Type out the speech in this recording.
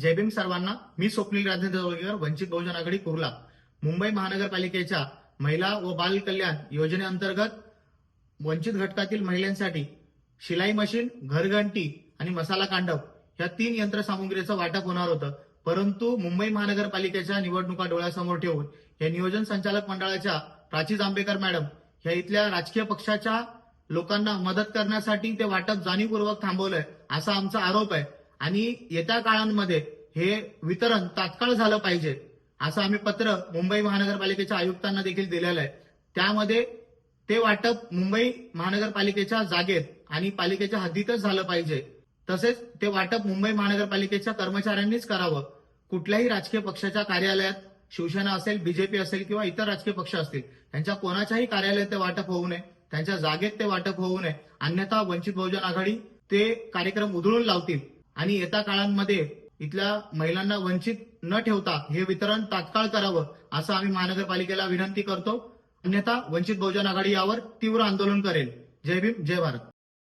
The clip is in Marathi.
जय भीम सर्वांना मी स्वप्नील राजेंद्र जवळगेकर वंचित बहुजन आघाडी कुर्ला. मुंबई महानगरपालिकेच्या महिला व बाल कल्याण योजनेअंतर्गत वंचित घटकातील महिलांसाठी शिलाई मशीन घरघंटी आणि मसाला कांडप या तीन यंत्रसामुग्रीचं वाटप होणार होतं. परंतु मुंबई महानगरपालिकेच्या निवडणुका डोळ्यासमोर ठेवून या नियोजन संचालक मंडळाच्या प्राची जांभेकर मॅडम या इथल्या राजकीय पक्षाच्या लोकांना मदत करण्यासाठी ते वाटप जाणीवपूर्वक थांबवलंय असा आमचा आरोप आहे. आणि येत्या काळांमध्ये हे वितरण तात्काळ झालं पाहिजे असं आम्ही पत्र मुंबई महानगरपालिकेच्या आयुक्तांना देखील दिलेलं आहे. त्यामध्ये ते वाटप मुंबई महानगरपालिकेच्या जागेत आणि पालिकेच्या हद्दीतच झालं पाहिजे. तसेच ते वाटप मुंबई महानगरपालिकेच्या कर्मचाऱ्यांनीच करावं. कुठल्याही राजकीय पक्षाच्या कार्यालयात शिवसेना असेल बीजेपी असेल किंवा इतर राजकीय पक्ष असतील त्यांच्या कोणाच्याही कार्यालयात ते वाटप होऊ नये त्यांच्या जागेत ते वाटप होऊ नये. अन्यथा वंचित बहुजन आघाडी ते कार्यक्रम उधळून लावतील. आणि येत्या काळांमध्ये इथल्या महिलांना वंचित न ठेवता हे वितरण तात्काळ करावं असं आम्ही महानगरपालिकेला विनंती करतो. अन्यथा वंचित बहुजन आघाडी यावर तीव्र आंदोलन करेल. जय भीम जय भारत.